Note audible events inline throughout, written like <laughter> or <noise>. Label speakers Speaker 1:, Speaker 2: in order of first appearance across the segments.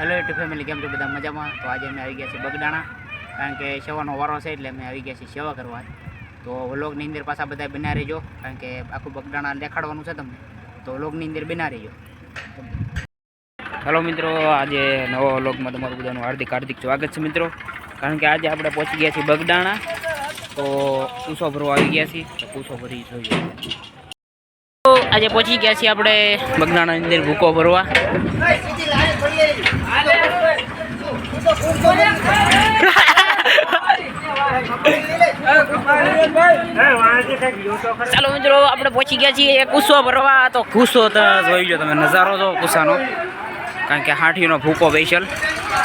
Speaker 1: Hello YouTube family કેમ છો બધા? મજામાં? તો આજે અમે આવી ગયા છીએ બગડાણા, કારણ કે સેવાનો વારો છે એટલે અમે આવી ગયા છીએ સેવા કરવા. તો વ્લોગની અંદર પાછા બધા બના રહેજો, કારણ કે આખું બગડાણા દેખાડવાનું છે તમને. તો વ્લોગની અંદર બના રહેજો. હેલો મિત્રો, આજે નવો વ્લોગમાં તમારું બધાનું હાર્દિક હાર્દિક સ્વાગત છે મિત્રો. કારણ કે આજે આપણે પહોંચી ગયા છીએ બગડાણા. તો કુસો ભરવા આવી ગયા છીએ. તો કુસો ભરી જોઈએ આજે પહોંચી ગયા છીએ આપણે બગડાણા અંદર ભૂકો ભરવા. ચાલો મિત્રો આપણે પહોંચી ગયા છીએ કુસો ભરવા. તો કુસો તો જોઈ લો તમે નજારો જો કુસાનો કારણ કે હાઠીનો ભૂકો સ્પેશિયલ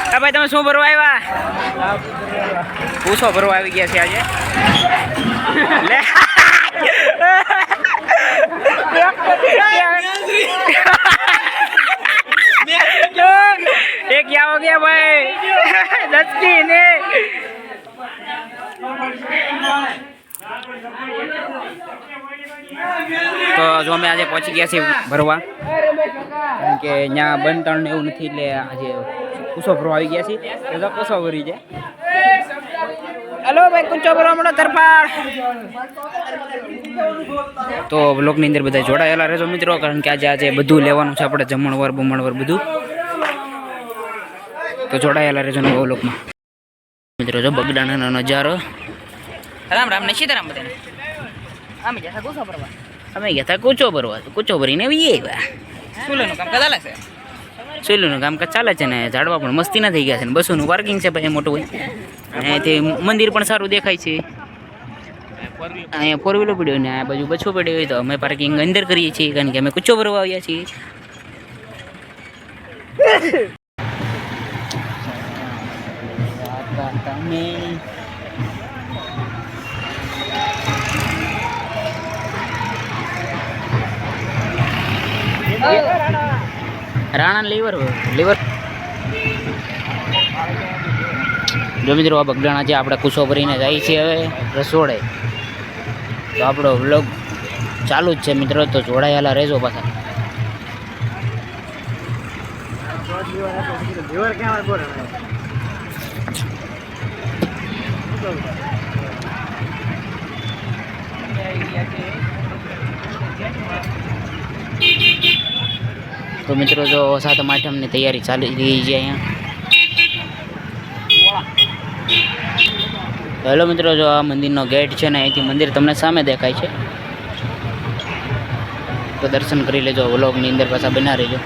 Speaker 1: હા ભાઈ તમે શું ભરવા આવ્યા? કુસો ભરવા આવી ગયા છે આજે. લે. <laughs> क्या हो गया भाई दस्ती ने તો જો અમે આજે પહોંચી ગયા છીએ ભરવા કારણ કે અહીંયા બંધ ને એવું નથી એટલે આજે કુસો ભરવા આવી ગયા છીએ તો જો કુસો ભરી છે હેલો ભાઈ કુચો ભરવા મળો તરફાળ તો બ્લોગની અંદર બધા જોડાયેલા રહેજો મિત્રો કારણ કે આજે આજે બધું લેવાનું છે આપણે જમણવાર બમણવાર બધું તો જોડાયેલા રહેજો નવો લોકમાં મિત્રો જો બગડાણાનો નજારો. રામ રામ ને સીતારામ બધાને. અમે ગયા કૂચો ભરવા. અમે ગયા હતા કૂચો ભરવા. કૂચો ભરીને વીએ સુલેનું કામ ચાલે છે? સુલેનું કામકાજ ચાલે છે ને ઝાડવા પણ મસ્તી ના થઈ ગયા છે ને બસોનું પાર્કિંગ છે ભાઈ મોટું હોય. અને તે મંદિર પણ સારું દેખાય છે. અહીંયા ફોર વ્હીલર પડ્યો ને આ બાજુ બચ્ચો પડ્યો હોય તો અમે પાર્કિંગ અંદર કરીએ છીએ કારણ કે અમે કૂચો ભરવા આવ્યા છીએ. રાણા લીવર લીવર. જો મિત્રો, આ બગડાણા છે આપણે કુસો ભરીને જાય છે હવે રસોડે. તો આપણો વ્લોગ ચાલુ જ છે મિત્રો, તો જોડાયેલા રહેજો પાછા. તો મિત્રો જો સાતમ આઠમની તૈયારી ચાલી રહી છે અહીંયા. હેલો મિત્રો, જો આ મંદિરનો ગેટ છે ને, અહીંથી મંદિર તમને સામે દેખાય છે. તો દર્શન કરી લેજો વ્લોગની અંદર પાછા બના રહેજો.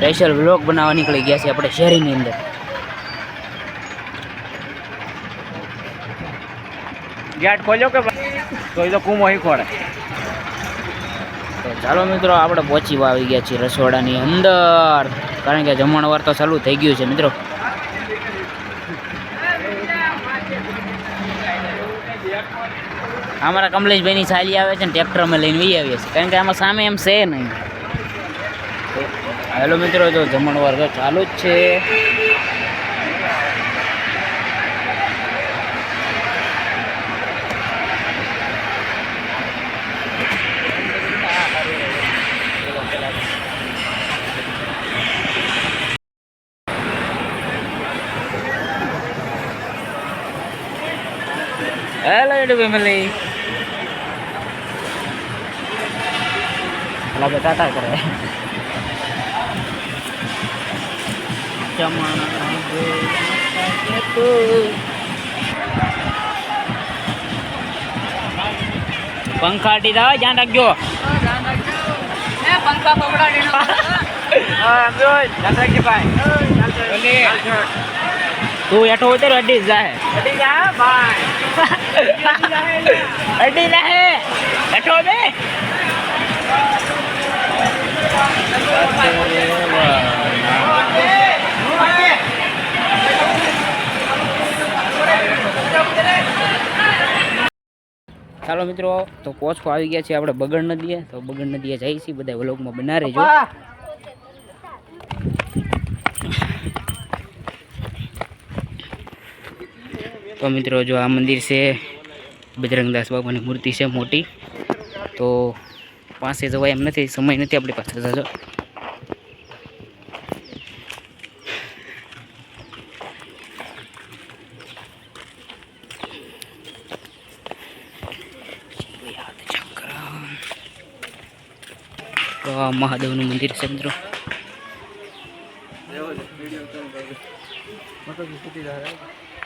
Speaker 1: સ્પેશિયલ વ્લોગ બનાવવા નીકળી ગયા છે આપણે શેરીની અંદર.
Speaker 2: ગેટ ખોલ્યો કે તો એ તો કુમો અહીં ખોડે
Speaker 1: તો ચાલો મિત્રો આપણે પહોંચી આવી ગયા છીએ રસોડાની અંદર. કારણ કે જમણવાર તો ચાલુ થઈ ગયું છે મિત્રો. અમારા કમલેશભાઈની સાલી આવે છે ને ટ્રેક્ટર અમે લઈને વી આવીએ છીએ. કારણ કે આમાં સામે એમ છે નહીં. હેલો મિત્રો તો જમણવાર તો ચાલુ જ છે હેલો યુટ્યુબ ફેમિલી અલા બેટા ટા કરે પંખા હટી દાવ ધ્યાન રાખજો તું એઠો હોય ત્યારે અડી જ જાય અડી જાય એઠો બે ચાલો મિત્રો તો પોચકો આવી ગયા છે આપણે બગડ નદીએ. તો બગડ નદીએ જઈએ છીએ બધા વ્લોગમાં બના રહેજો તો મિત્રો જો આ મંદિર છે બજરંગદાસ બાબાની મૂર્તિ છે મોટી. તો પાસે જવાય એમ નથી સમય નથી આપણી પાસે જાજો. મહાદેવનું મંદિર છે મિત્રો.